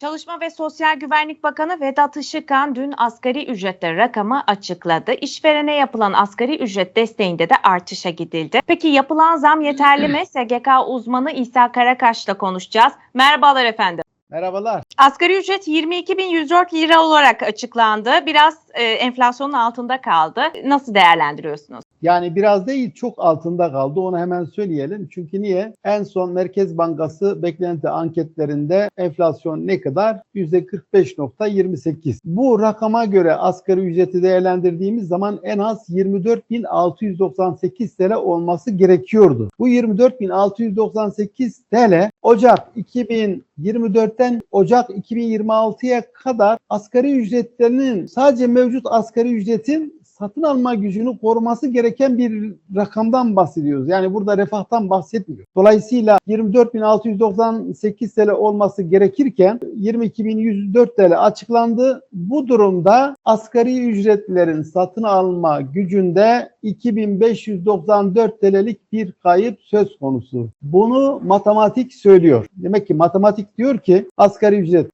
Çalışma ve Sosyal Güvenlik Bakanı Vedat Işıkhan dün asgari ücretler rakamı açıkladı. İşverene yapılan asgari ücret desteğinde de artışa gidildi. Peki yapılan zam yeterli mi? SGK uzmanı İsa Karakaş'la konuşacağız. Merhabalar efendim. Merhabalar. Asgari ücret 22.104 lira olarak açıklandı. Biraz e, enflasyonun altında kaldı. Nasıl değerlendiriyorsunuz? Yani biraz değil çok altında kaldı onu hemen söyleyelim. Çünkü niye? En son Merkez Bankası beklenti anketlerinde enflasyon ne kadar? %45.28. Bu rakama göre asgari ücreti değerlendirdiğimiz zaman en az 24.698 TL olması gerekiyordu. Bu 24.698 TL Ocak 2024'ten Ocak 2026'ya kadar asgari ücretlerinin sadece mevcut asgari ücretin satın alma gücünü koruması gereken bir rakamdan bahsediyoruz. Yani burada refahtan bahsetmiyor. Dolayısıyla 24.698 TL olması gerekirken 22.104 TL açıklandı. Bu durumda asgari ücretlerin satın alma gücünde 2594 TL'lik bir kayıp söz konusu. Bunu matematik söylüyor. Demek ki matematik diyor ki asgari ücret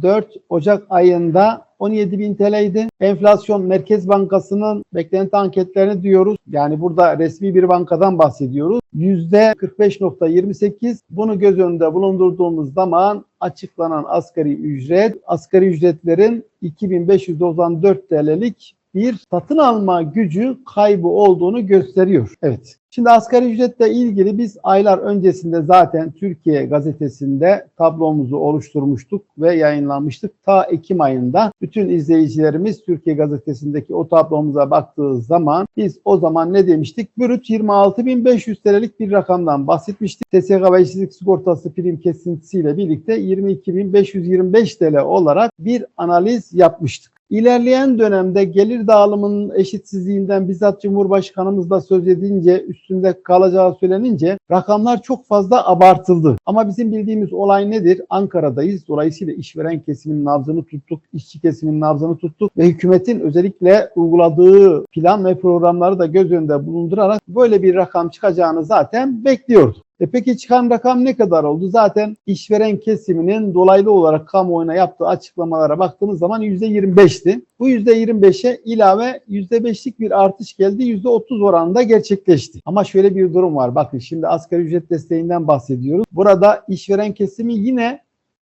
2024 Ocak ayında 17.000 TL'ydi. Enflasyon Merkez Bankası'nın beklenti anketlerini diyoruz. Yani burada resmi bir bankadan bahsediyoruz. %45.28 bunu göz önünde bulundurduğumuz zaman açıklanan asgari ücret, asgari ücretlerin 2594 TL'lik bir satın alma gücü kaybı olduğunu gösteriyor. Evet. Şimdi asgari ücretle ilgili biz aylar öncesinde zaten Türkiye gazetesinde tablomuzu oluşturmuştuk ve yayınlanmıştık. Ta Ekim ayında bütün izleyicilerimiz Türkiye gazetesindeki o tablomuza baktığı zaman biz o zaman ne demiştik? Brüt 26.500 TL'lik bir rakamdan bahsetmiştik. TSK ve işsizlik sigortası prim kesintisiyle birlikte 22.525 TL olarak bir analiz yapmıştık. İlerleyen dönemde gelir dağılımının eşitsizliğinden bizzat Cumhurbaşkanımız da söz edince üstünde kalacağı söylenince rakamlar çok fazla abartıldı. Ama bizim bildiğimiz olay nedir? Ankara'dayız. Dolayısıyla işveren kesimin nabzını tuttuk, işçi kesimin nabzını tuttuk ve hükümetin özellikle uyguladığı plan ve programları da göz önünde bulundurarak böyle bir rakam çıkacağını zaten bekliyorduk. E peki çıkan rakam ne kadar oldu? Zaten işveren kesiminin dolaylı olarak kamuoyuna yaptığı açıklamalara baktığımız zaman %25'ti. Bu %25'e ilave %5'lik bir artış geldi. %30 oranında gerçekleşti. Ama şöyle bir durum var. Bakın şimdi asgari ücret desteğinden bahsediyoruz. Burada işveren kesimi yine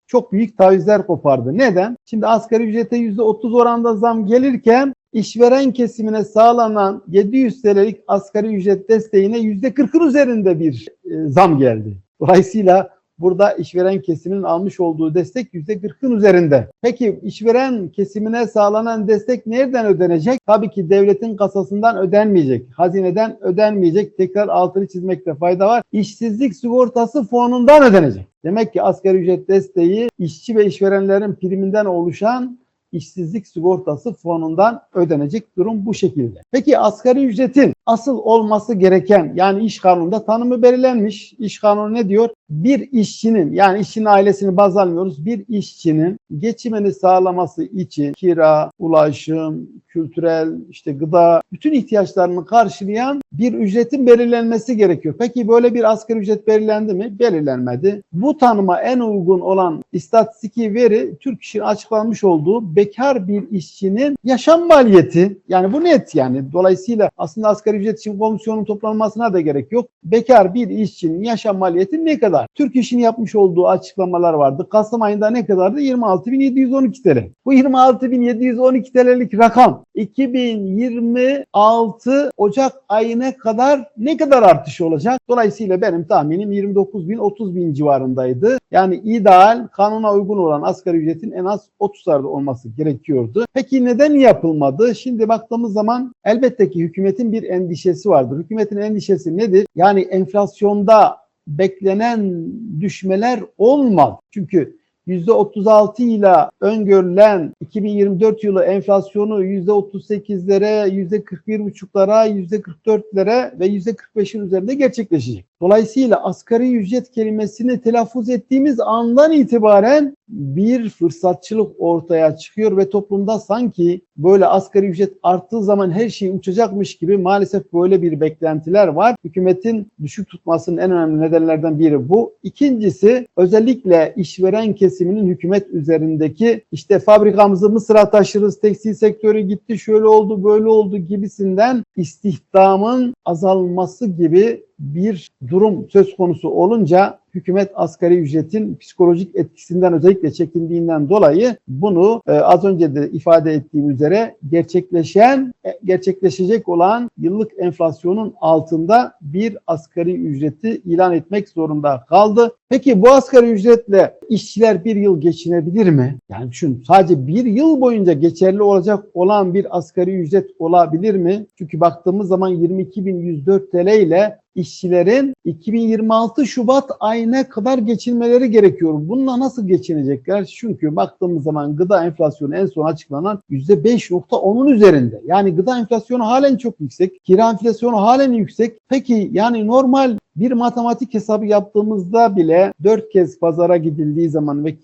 çok büyük tavizler kopardı. Neden? Şimdi asgari ücrete %30 oranda zam gelirken işveren kesimine sağlanan 700 TL'lik asgari ücret desteğine %40'ın üzerinde bir e, zam geldi. Dolayısıyla burada işveren kesiminin almış olduğu destek %40'ın üzerinde. Peki işveren kesimine sağlanan destek nereden ödenecek? Tabii ki devletin kasasından ödenmeyecek. Hazineden ödenmeyecek. Tekrar altını çizmekte fayda var. İşsizlik sigortası fonundan ödenecek. Demek ki asgari ücret desteği işçi ve işverenlerin priminden oluşan işsizlik sigortası fonundan ödenecek durum bu şekilde. Peki asgari ücretin asıl olması gereken yani iş kanununda tanımı belirlenmiş. İş kanunu ne diyor? Bir işçinin yani işçinin ailesini baz almıyoruz. Bir işçinin geçimini sağlaması için kira, ulaşım, kültürel, işte gıda, bütün ihtiyaçlarını karşılayan bir ücretin belirlenmesi gerekiyor. Peki böyle bir asgari ücret belirlendi mi? Belirlenmedi. Bu tanıma en uygun olan istatistiki veri Türk İş'in açıklanmış olduğu bekar bir işçinin yaşam maliyeti. Yani bu net yani. Dolayısıyla aslında asgari ücret için komisyonun toplanmasına da gerek yok. Bekar bir işçinin yaşam maliyeti ne kadar? Türk İş'in yapmış olduğu açıklamalar vardı. Kasım ayında ne kadardı? 26.712 TL. Bu 26.712 TL'lik rakam 2026 Ocak ayına kadar ne kadar artış olacak? Dolayısıyla benim tahminim 29 bin 30 bin civarındaydı. Yani ideal kanuna uygun olan asgari ücretin en az 30'larda olması gerekiyordu. Peki neden yapılmadı? Şimdi baktığımız zaman elbette ki hükümetin bir endişesi vardır. Hükümetin endişesi nedir? Yani enflasyonda beklenen düşmeler olmaz. Çünkü %36 ile öngörülen 2024 yılı enflasyonu %38'lere, %41,5'lara, %44'lere ve %45'in üzerinde gerçekleşecek. Dolayısıyla asgari ücret kelimesini telaffuz ettiğimiz andan itibaren bir fırsatçılık ortaya çıkıyor ve toplumda sanki böyle asgari ücret arttığı zaman her şey uçacakmış gibi maalesef böyle bir beklentiler var. Hükümetin düşük tutmasının en önemli nedenlerden biri bu. İkincisi özellikle işveren kesiminin hükümet üzerindeki işte fabrikamızı Mısır'a taşırız, tekstil sektörü gitti, şöyle oldu, böyle oldu gibisinden istihdamın azalması gibi bir durum söz konusu olunca hükümet asgari ücretin psikolojik etkisinden özellikle çekindiğinden dolayı bunu e, az önce de ifade ettiğim üzere gerçekleşen e, gerçekleşecek olan yıllık enflasyonun altında bir asgari ücreti ilan etmek zorunda kaldı. Peki bu asgari ücretle işçiler bir yıl geçinebilir mi? Yani düşün sadece bir yıl boyunca geçerli olacak olan bir asgari ücret olabilir mi? Çünkü baktığımız zaman 22.104 TL ile işçilerin 2026 Şubat ayına kadar geçinmeleri gerekiyor. Bununla nasıl geçinecekler? Çünkü baktığımız zaman gıda enflasyonu en son açıklanan %5.10'un üzerinde. Yani gıda enflasyonu halen çok yüksek. Kira enflasyonu halen yüksek. Peki yani normal bir matematik hesabı yaptığımızda bile 4 kez pazara gidildiği zaman ve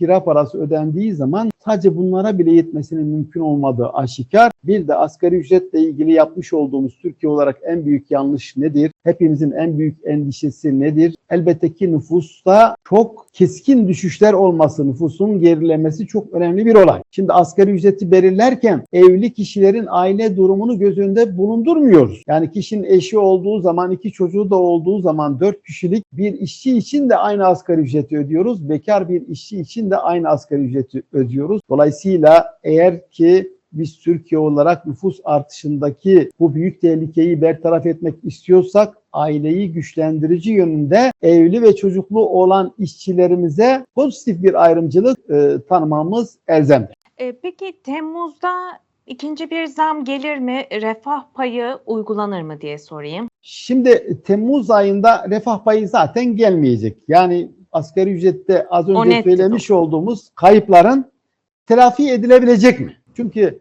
kira parası ödendiği zaman sadece bunlara bile yetmesinin mümkün olmadığı aşikar. Bir de asgari ücretle ilgili yapmış olduğumuz Türkiye olarak en büyük yanlış nedir? Hepimizin en büyük endişesi nedir? Elbette ki nüfusta çok keskin düşüşler olması, nüfusun gerilemesi çok önemli bir olay. Şimdi asgari ücreti belirlerken evli kişilerin aile durumunu göz önünde bulundurmuyoruz. Yani kişinin eşi olduğu zaman, iki çocuğu da olduğu zaman dört kişilik bir işçi için de aynı asgari ücreti ödüyoruz. Bekar bir işçi için de aynı asgari ücreti ödüyoruz. Dolayısıyla eğer ki biz Türkiye olarak nüfus artışındaki bu büyük tehlikeyi bertaraf etmek istiyorsak aileyi güçlendirici yönünde evli ve çocuklu olan işçilerimize pozitif bir ayrımcılık e, tanımamız elzemdir. E, peki Temmuz'da ikinci bir zam gelir mi? Refah payı uygulanır mı diye sorayım. Şimdi Temmuz ayında refah payı zaten gelmeyecek. Yani asgari ücrette az O önce söylemiş olduğumuz kayıpların telafi edilebilecek mi? Çünkü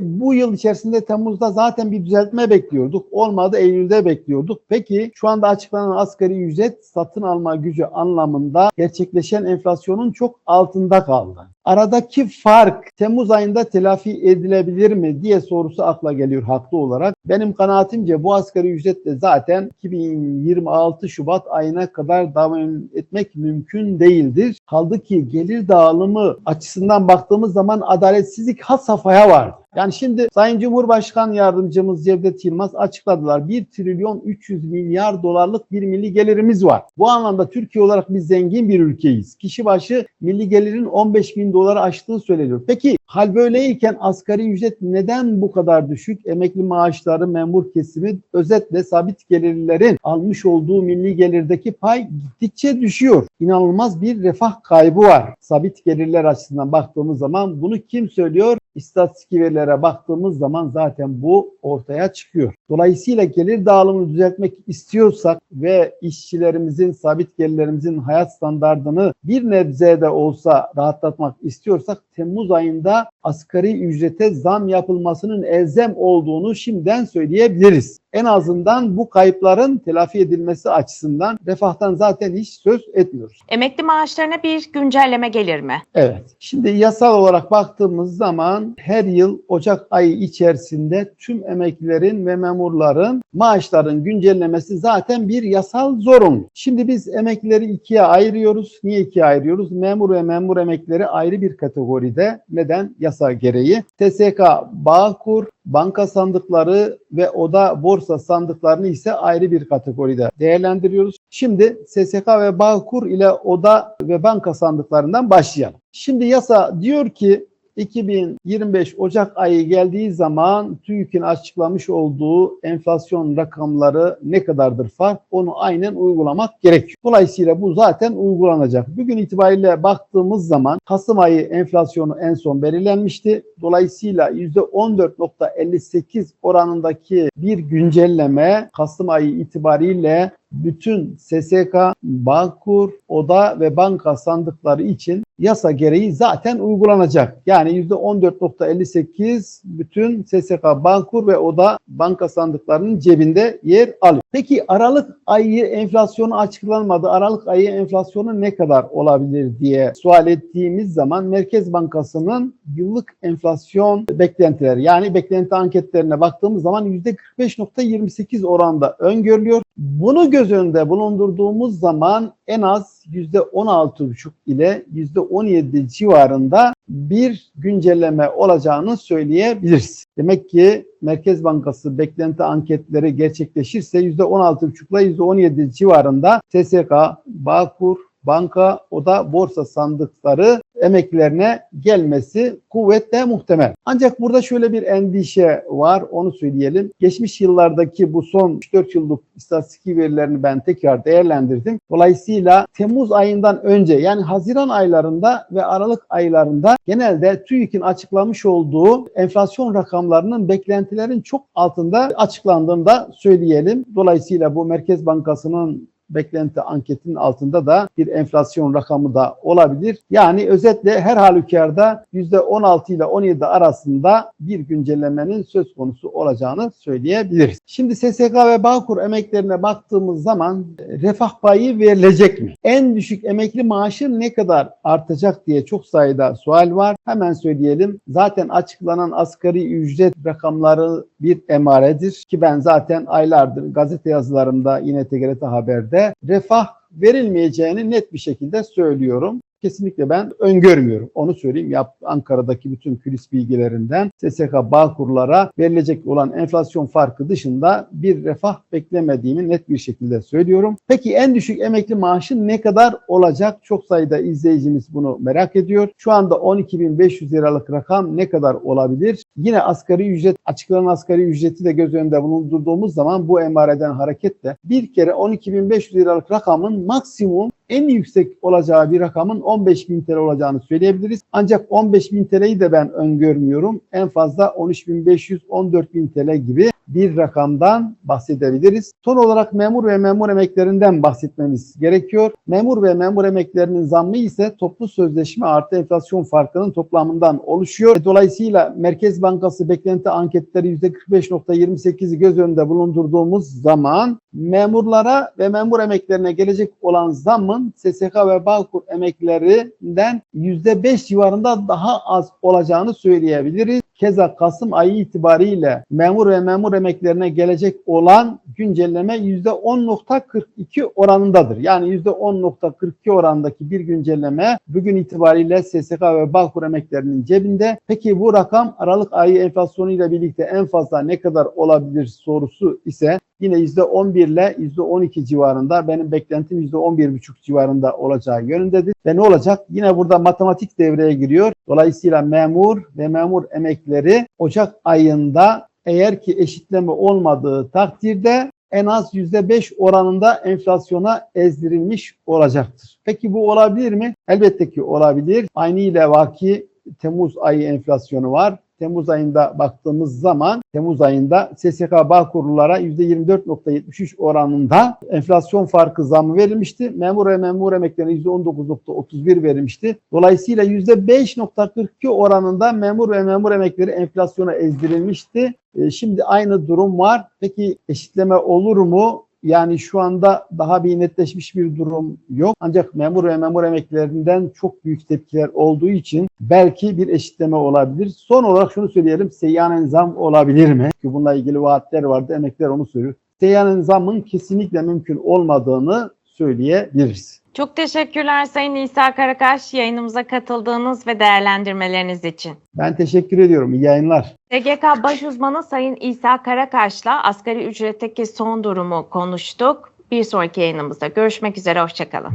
bu yıl içerisinde Temmuz'da zaten bir düzeltme bekliyorduk. Olmadı Eylül'de bekliyorduk. Peki şu anda açıklanan asgari ücret satın alma gücü anlamında gerçekleşen enflasyonun çok altında kaldı. Aradaki fark Temmuz ayında telafi edilebilir mi diye sorusu akla geliyor haklı olarak. Benim kanaatimce bu asgari ücretle zaten 2026 Şubat ayına kadar devam etmek mümkün değildir. Kaldı ki gelir dağılımı açısından baktığımız zaman adaletsizlik had safhaya vardı. Yani şimdi Sayın Cumhurbaşkan Yardımcımız Cevdet Yılmaz açıkladılar. 1 trilyon 300 milyar dolarlık bir milli gelirimiz var. Bu anlamda Türkiye olarak biz zengin bir ülkeyiz. Kişi başı milli gelirin 15 bin doları aştığı söyleniyor. Peki hal böyleyken asgari ücret neden bu kadar düşük? Emekli maaşları, memur kesimi özetle sabit gelirlerin almış olduğu milli gelirdeki pay gittikçe düşüyor. İnanılmaz bir refah kaybı var. Sabit gelirler açısından baktığımız zaman bunu kim söylüyor? İstatistik verilere baktığımız zaman zaten bu ortaya çıkıyor. Dolayısıyla gelir dağılımını düzeltmek istiyorsak ve işçilerimizin, sabit gelirlerimizin hayat standartını bir nebze de olsa rahatlatmak istiyorsak Temmuz ayında asgari ücrete zam yapılmasının elzem olduğunu şimdiden söyleyebiliriz. En azından bu kayıpların telafi edilmesi açısından refahtan zaten hiç söz etmiyoruz. Emekli maaşlarına bir güncelleme gelir mi? Evet. Şimdi yasal olarak baktığımız zaman her yıl Ocak ayı içerisinde tüm emeklilerin ve memurların maaşların güncellemesi zaten bir yasal zorunlu. Şimdi biz emeklileri ikiye ayırıyoruz. Niye ikiye ayırıyoruz? Memur ve memur emeklileri ayrı bir kategoride. Neden? Yasa gereği. TSK, Bağkur, banka sandıkları ve oda borsa sandıklarını ise ayrı bir kategoride değerlendiriyoruz. Şimdi SSK ve Bağkur ile oda ve banka sandıklarından başlayalım. Şimdi yasa diyor ki 2025 Ocak ayı geldiği zaman TÜİK'in açıklamış olduğu enflasyon rakamları ne kadardır fark onu aynen uygulamak gerekiyor. Dolayısıyla bu zaten uygulanacak. Bugün itibariyle baktığımız zaman Kasım ayı enflasyonu en son belirlenmişti. Dolayısıyla %14.58 oranındaki bir güncelleme Kasım ayı itibariyle bütün SSK, Bağkur, Oda ve banka sandıkları için yasa gereği zaten uygulanacak. Yani %14.58 bütün SSK, Bağkur ve Oda banka sandıklarının cebinde yer alıyor. Peki Aralık ayı enflasyonu açıklanmadı. Aralık ayı enflasyonu ne kadar olabilir diye sual ettiğimiz zaman Merkez Bankası'nın yıllık enflasyon beklentileri yani beklenti anketlerine baktığımız zaman %45.28 oranda öngörülüyor. Bunu göz önünde bulundurduğumuz zaman en az %16,5 ile %17 civarında bir güncelleme olacağını söyleyebiliriz. Demek ki Merkez Bankası beklenti anketleri gerçekleşirse %16,5 ile %17 civarında TSK, Bağkur, banka o da borsa sandıkları emeklerine gelmesi kuvvetle muhtemel. Ancak burada şöyle bir endişe var onu söyleyelim. Geçmiş yıllardaki bu son 3-4 yıllık istatistik verilerini ben tekrar değerlendirdim. Dolayısıyla Temmuz ayından önce yani Haziran aylarında ve Aralık aylarında genelde TÜİK'in açıklamış olduğu enflasyon rakamlarının beklentilerin çok altında açıklandığını da söyleyelim. Dolayısıyla bu Merkez Bankası'nın beklenti anketinin altında da bir enflasyon rakamı da olabilir. Yani özetle her halükarda %16 ile 17 arasında bir güncellemenin söz konusu olacağını söyleyebiliriz. Şimdi SSK ve Bağkur emeklerine baktığımız zaman refah payı verilecek mi? En düşük emekli maaşı ne kadar artacak diye çok sayıda sual var. Hemen söyleyelim. Zaten açıklanan asgari ücret rakamları bir emaredir ki ben zaten aylardır gazete yazılarımda yine TGRT Haber'de refah verilmeyeceğini net bir şekilde söylüyorum. Kesinlikle ben öngörmüyorum. Onu söyleyeyim. Yap, Ankara'daki bütün külis bilgilerinden SSK Bağkurlara verilecek olan enflasyon farkı dışında bir refah beklemediğimi net bir şekilde söylüyorum. Peki en düşük emekli maaşı ne kadar olacak? Çok sayıda izleyicimiz bunu merak ediyor. Şu anda 12.500 liralık rakam ne kadar olabilir? Yine asgari ücret, açıklanan asgari ücreti de göz önünde bulundurduğumuz zaman bu emareden hareketle bir kere 12.500 liralık rakamın maksimum en yüksek olacağı bir rakamın 15.000 TL olacağını söyleyebiliriz. Ancak 15.000 TL'yi de ben öngörmüyorum. En fazla 13.500, 14.000 TL gibi bir rakamdan bahsedebiliriz. Son olarak memur ve memur emeklerinden bahsetmemiz gerekiyor. Memur ve memur emeklerinin zammı ise toplu sözleşme artı enflasyon farkının toplamından oluşuyor. Dolayısıyla Merkez Bankası beklenti anketleri %45.28'i göz önünde bulundurduğumuz zaman memurlara ve memur emeklerine gelecek olan zammın SSK ve Bağkur emeklerinden %5 civarında daha az olacağını söyleyebiliriz. Keza Kasım ayı itibariyle memur ve memur emeklerine gelecek olan güncelleme %10.42 oranındadır. Yani %10.42 orandaki bir güncelleme bugün itibariyle SSK ve Bağkur emeklerinin cebinde. Peki bu rakam Aralık ayı enflasyonu ile birlikte en fazla ne kadar olabilir sorusu ise yine %11 ile %12 civarında benim beklentim %11,5 civarında olacağı yönündedir. Ve ne olacak? Yine burada matematik devreye giriyor. Dolayısıyla memur ve memur emekleri Ocak ayında eğer ki eşitleme olmadığı takdirde en az %5 oranında enflasyona ezdirilmiş olacaktır. Peki bu olabilir mi? Elbette ki olabilir. Aynı ile vaki Temmuz ayı enflasyonu var. Temmuz ayında baktığımız zaman Temmuz ayında SSK Bağkurlulara %24.73 oranında enflasyon farkı zammı verilmişti. Memur ve memur emeklerine %19.31 verilmişti. Dolayısıyla %5.42 oranında memur ve memur emekleri enflasyona ezdirilmişti. E, Şimdi aynı durum var. Peki eşitleme olur mu? Yani şu anda daha bir netleşmiş bir durum yok. Ancak memur ve memur emeklerinden çok büyük tepkiler olduğu için belki bir eşitleme olabilir. Son olarak şunu söyleyelim. Seyyanen zam olabilir mi? Çünkü bununla ilgili vaatler vardı. Emekler onu söylüyor. Seyyanen zamın kesinlikle mümkün olmadığını söyleyebiliriz. Çok teşekkürler Sayın İsa Karakaş yayınımıza katıldığınız ve değerlendirmeleriniz için. Ben teşekkür ediyorum. İyi yayınlar. TGK baş uzmanı Sayın İsa Karakaş'la asgari ücretteki son durumu konuştuk. Bir sonraki yayınımızda görüşmek üzere, hoşçakalın.